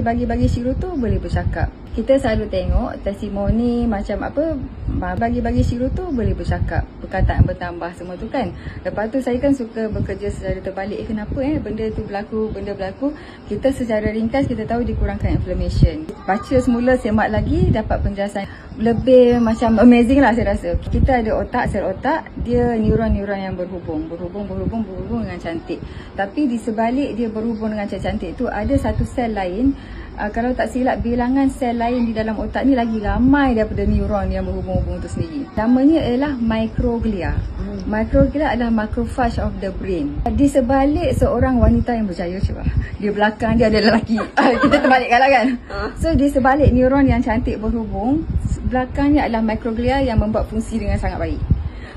Bagi-bagi Shiru tu boleh bercakap. Kita selalu tengok testimoni macam apa bagi-bagi Shiru tu boleh bercakap. Perkataan bertambah semua tu kan. Lepas tu saya kan suka bekerja secara terbalik. Eh, kenapa eh benda tu berlaku, benda berlaku. Kita secara ringkas kita tahu dikurangkan inflammation. Baca semula semak lagi dapat penjelasan lebih macam amazing lah saya rasa. Kita ada otak, sel otak, dia neuron-neuron yang berhubung. Berhubung, berhubung, berhubung dengan cantik. Tapi di sebalik dia berhubung dengan cantik tu ada satu sel lain uh, kalau tak silap bilangan sel lain di dalam otak ni lagi ramai daripada neuron yang berhubung-hubung tu sendiri. Namanya ialah microglia. Hmm. Microglia adalah macrophage of the brain. Di sebalik seorang wanita yang berjaya cuba. Di belakang dia ada lelaki. Ah, kita terbalikkan lah kan. Ah. So di sebalik neuron yang cantik berhubung, belakangnya adalah microglia yang membuat fungsi dengan sangat baik.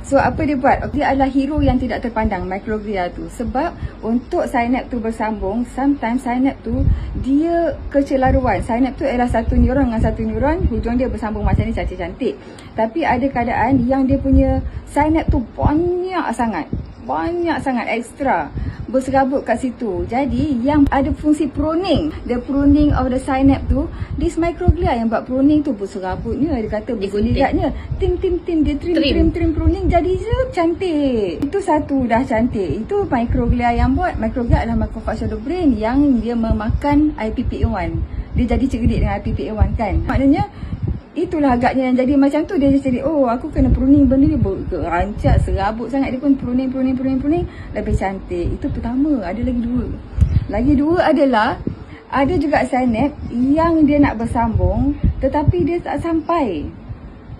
So apa dia buat? Dia adalah hero yang tidak terpandang microglia tu. Sebab untuk synapse tu bersambung, sometimes synapse tu dia kecelaruan. Synapse tu adalah satu neuron dengan satu neuron, hujung dia bersambung macam ni cantik-cantik. Tapi ada keadaan yang dia punya synapse tu banyak sangat. Banyak sangat ekstra berserabut kat situ. Jadi yang ada fungsi pruning, the pruning of the synapse tu, this microglia yang buat pruning tu berserabutnya, dia kata berseliratnya. Tim tim tim dia trim trim trim, trim pruning jadi je cantik. Itu satu dah cantik. Itu microglia yang buat. Microglia adalah macrophage of the brain yang dia memakan IPPA1. Dia jadi cerdik dengan IPPA1 kan. Maknanya itulah agaknya yang jadi macam tu. Dia jadi oh aku kena pruning benda ni. Rancak serabut sangat. Dia pun pruning pruning pruning pruning. Lebih cantik. Itu pertama. Ada lagi dua. Lagi dua adalah ada juga synapse yang dia nak bersambung tetapi dia tak sampai.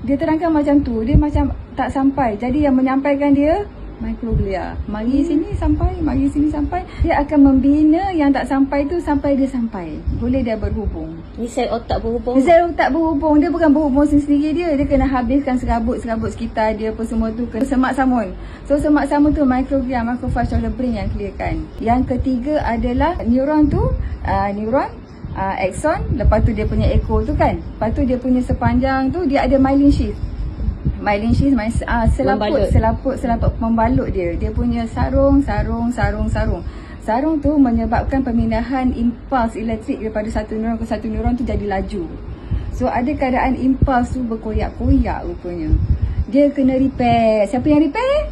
Dia terangkan macam tu. Dia macam tak sampai. Jadi yang menyampaikan dia microglia. Mari hmm. sini sampai, mari sini sampai. Dia akan membina yang tak sampai tu sampai dia sampai. Boleh dia berhubung. Ni sel otak berhubung. Sel otak berhubung. Dia bukan berhubung sendiri dia. Dia kena habiskan serabut-serabut sekitar dia apa semua tu. Kena semak samun. So semak samun tu microglia, macrophage of the brain yang clearkan. Yang ketiga adalah neuron tu, uh, neuron uh, axon. Lepas tu dia punya echo tu kan. Lepas tu dia punya sepanjang tu dia ada myelin sheath myelin sheath my, uh, selaput membalut. selaput selaput membalut dia. Dia punya sarung sarung sarung sarung. Sarung tu menyebabkan pemindahan impuls elektrik daripada satu neuron ke satu neuron tu jadi laju. So ada keadaan impuls tu berkoyak-koyak rupanya. Dia kena repair. Siapa yang repair?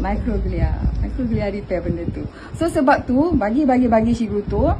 Microglia. Microglia repair benda tu. So sebab tu bagi bagi bagi Shiruto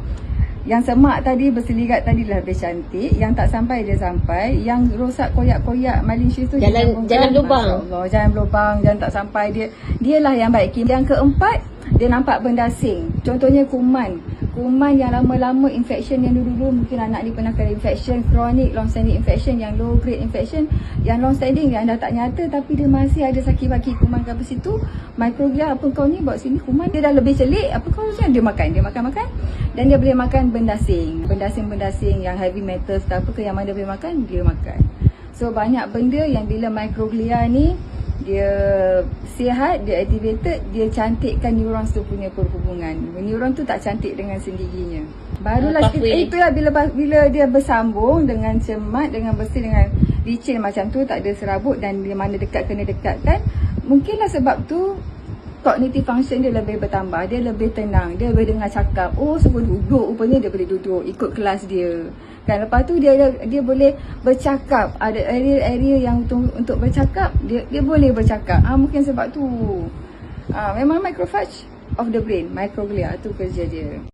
yang semak tadi berselirat tadi lah lebih cantik. Yang tak sampai dia sampai. Yang rosak koyak-koyak Malaysia tu Jalan jalan lubang. Allah, Jalan lubang. Jalan tak sampai dia Dialah yang baik. Yang keempat Dia nampak benda asing. Contohnya kuman kuman yang lama-lama infection yang dulu-dulu mungkin anak ni pernah kena infection chronic long standing infection yang low grade infection yang long standing yang dah tak nyata tapi dia masih ada sakit baki kuman kat situ microglia apa kau ni buat sini kuman dia dah lebih celik apa kau macam dia makan dia makan-makan dan dia boleh makan benda asing benda asing-benda asing yang heavy metals ke apa ke yang mana dia boleh makan dia makan. So banyak benda yang bila microglia ni dia sihat, dia activated, dia cantikkan neurons tu punya perhubungan. Neuron tu tak cantik dengan sendirinya. Barulah uh, itu lah bila bila dia bersambung dengan cermat, dengan bersih, dengan licin macam tu, tak ada serabut dan di mana dekat kena dekat kan. Mungkinlah sebab tu cognitive function dia lebih bertambah, dia lebih tenang, dia boleh dengar cakap. Oh, suruh duduk, rupanya dia boleh duduk ikut kelas dia. Kan lepas tu dia dia boleh bercakap. Ada area-area yang untuk, untuk bercakap, dia dia boleh bercakap. Ah mungkin sebab tu. Ah memang microphage of the brain, microglia tu kerja dia.